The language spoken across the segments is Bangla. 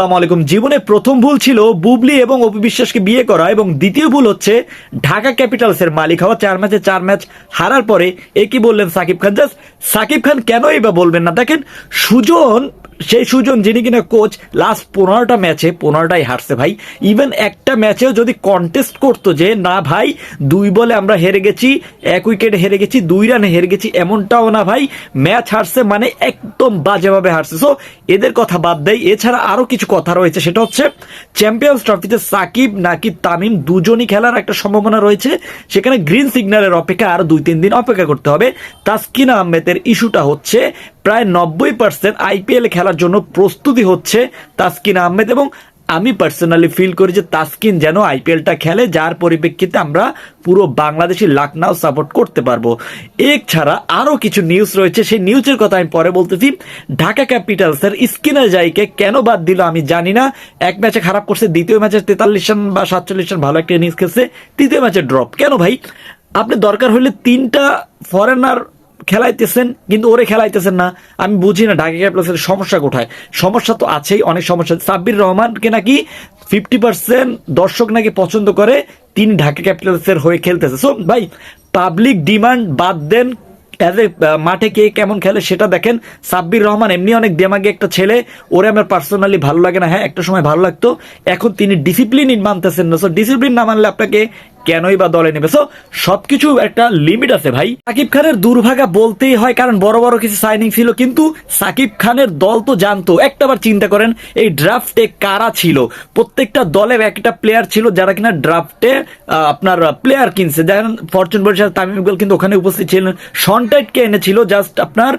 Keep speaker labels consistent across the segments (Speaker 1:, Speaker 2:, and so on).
Speaker 1: আলাইকুম। জীবনে প্রথম ভুল ছিল বুবলি এবং অপি বিশ্বাসকে বিয়ে করা এবং দ্বিতীয় ভুল হচ্ছে ঢাকা ক্যাপিটালস এর মালিক হওয়া। চার ম্যাচে চার ম্যাচ হারার পরে এ কি বললেন সাকিব খান? জাস্ট সাকিব খান কেনই বা বলবেন না? দেখেন, সুজন সেই সুজন যিনি কিনা কোচ লাস্ট পনেরোটা ম্যাচে পনেরোটাই হারছে ভাই। ইভেন একটা ম্যাচেও যদি কন্টেস্ট করতো যে, না ভাই, দুই বলে আমরা হেরে গেছি, এক উইকেটে হেরে গেছি, দুই রানে হেরে গেছি, এমনটাও না ভাই। ম্যাচ হারছে মানে একদম বাজেভাবে হারছে। সো এদের কথা বাদ দেয় এছাড়া আরও কিছু কথা রয়েছে। সেটা হচ্ছে চ্যাম্পিয়ন্স ট্রফিতে সাকিব নাকি তামিম দুজনই খেলার একটা সম্ভাবনা রয়েছে। সেখানে গ্রিন সিগন্যালের অপেক্ষা আর দুই তিন দিন অপেক্ষা করতে হবে। তাসকিন আহমেদের ইস্যুটা হচ্ছে প্রায় নব্বই পার্সেন্ট আইপিএল খেলার জন্য প্রস্তুতি হচ্ছে তাসকিন আহমেদ এবং আমি পার্সোনালি ফিল করি যে তাসকিন যেন আইপিএলটা খেলে, যার পরিপ্রেক্ষিতে আমরা পুরো বাংলাদেশি লাকনাও সাপোর্ট করতে পারব। এছাড়া আরও কিছু নিউজ রয়েছে, সেই নিউজের কথা আমি পরে বলতেছি। ঢাকা ক্যাপিটালসের স্কিনার জাইকে কেন বাদ দিল আমি জানি না। এক ম্যাচে খারাপ করছে, দ্বিতীয় ম্যাচে তেতাল্লিশ রান বা সাতচল্লিশ রান ভালো একটা ইনিংস খেলছে, তৃতীয় ম্যাচে ড্রপ কেন ভাই? আপনি দরকার হলে তিনটা ফরেনার খেলাইতেছেন, কিন্তু ওরে খেলাইতেছেন না। আমি বুঝি না ঢাকা ক্যাপিটালসের সমস্যা কোথায়। সমস্যা তো আছেই, অনেক সমস্যা সাব্বির রহমানকে নাকি ফিফটি পার্সেন্ট দর্শক নাকি পছন্দ করে, তিনি ঢাকা ক্যাপিটালসের হয়ে খেলতেছে। সো ভাই পাবলিক ডিমান্ড বাদ দেন অ্যাজ এ মাঠে কে কেমন খেলে সেটা দেখেন। সাব্বির রহমান এমনি অনেক দেমাগে একটা ছেলে, ওরে আমার পার্সোনালি ভালো লাগে না। হ্যাঁ একটা সময় ভালো লাগতো। এখন তিনি ডিসিপ্লিন মানতেছেন না। সো ডিসিপ্লিন না মানলে আপনাকে কেনই বা দলে নেবে? সবকিছু একটা লিমিট আছে ভাই। সাকিব খানের দুর্ভাগা বলতেই হয়, কারণ বড় বড় কিছু সাইনিং ছিল, কিন্তু সাকিব খানের দল তো জানতো। একটাবার চিন্তা করেন, এই ড্রাফটে কারা ছিল? প্রত্যেকটা দলের একটা প্লেয়ার ছিল যারা কিনা ড্রাফটে আপনার প্লেয়ার কিনছে। যেমন ফরচুন বরিশাল, তামিম ইকবাল কিন্তু ওখানে উপস্থিত ছিলেন। সনটাইটকে এনেছিল জাস্ট আপনার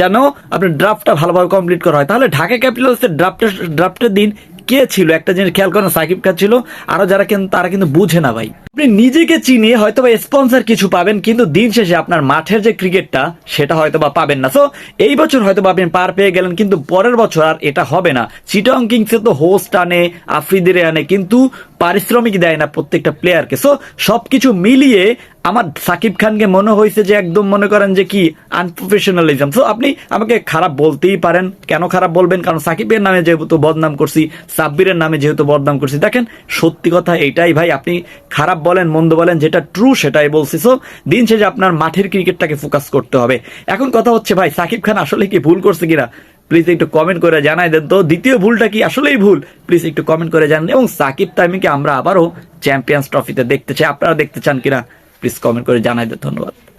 Speaker 1: যেন আপনার ড্রাফটটা ভালোভাবে কমপ্লিট করা হয়। তাহলে ঢাকা ক্যাপিটালসের ড্রাফটের ড্রাফটের দিন কে ছিল? একটা জিনিস খেয়াল করেন সাকিব খান ছিল। আরও যারা কিন্তু, তারা কিন্তু বুঝে না ভাই। আপনি নিজেকে চিনিয়ে হয়তো বা স্পন্সর কিছু পাবেন, কিন্তু দিন শেষে আপনার মাঠের যে ক্রিকেটটা সেটা হয়তো বা পাবেন না। সো এই বছর হয়তো বা আপনি পার পেয়ে গেলেন, কিন্তু পরের বছর আর এটা হবে না। চিটং কিংসে তো হোস্ট আনে, আফ্রিদিরে আনে, কিন্তু পারিশ্রমিক দেয় না প্রত্যেকটা প্লেয়ারকে সো সবকিছু মিলিয়ে আমার সাকিব খানকে মনে হয়েছে যে একদম মনে করেন যে কি আনপ্রফেশনালিজম সো আপনি আমাকে খারাপ বলতেই পারেন। কেন খারাপ বলবেন? কারণ সাকিবের নামে যেহেতু বদনাম করছি, সাব্বিরের নামে যেহেতু বদনাম করছি, দেখেন, সত্যি কথা এইটাই ভাই, আপনি খারাপ বলেন, মন্দ বলেন, যেটা ট্রু সেটাই বলছি। সো দিন শেষে আপনার মাঠের ক্রিকেটটাকে ফোকাস করতে হবে। এখন কথা হচ্ছে ভাই, সাকিব খান আসলে কি ভুল করছে কিনা? প্লিজ একটু কমেন্ট করে জানাই দেন তো। দ্বিতীয় ভুলটা কি? আসলেই ভুল। প্লিজ একটু কমেন্ট করে জানান। এবং সাকিব তামিমকে আমরা আবারও চ্যাম্পিয়ন্স ট্রফিতে দেখতে চাই। আপনারা দেখতে চান কিনা? প্লিজ কমেন্ট করে জানাই ধন্যবাদ।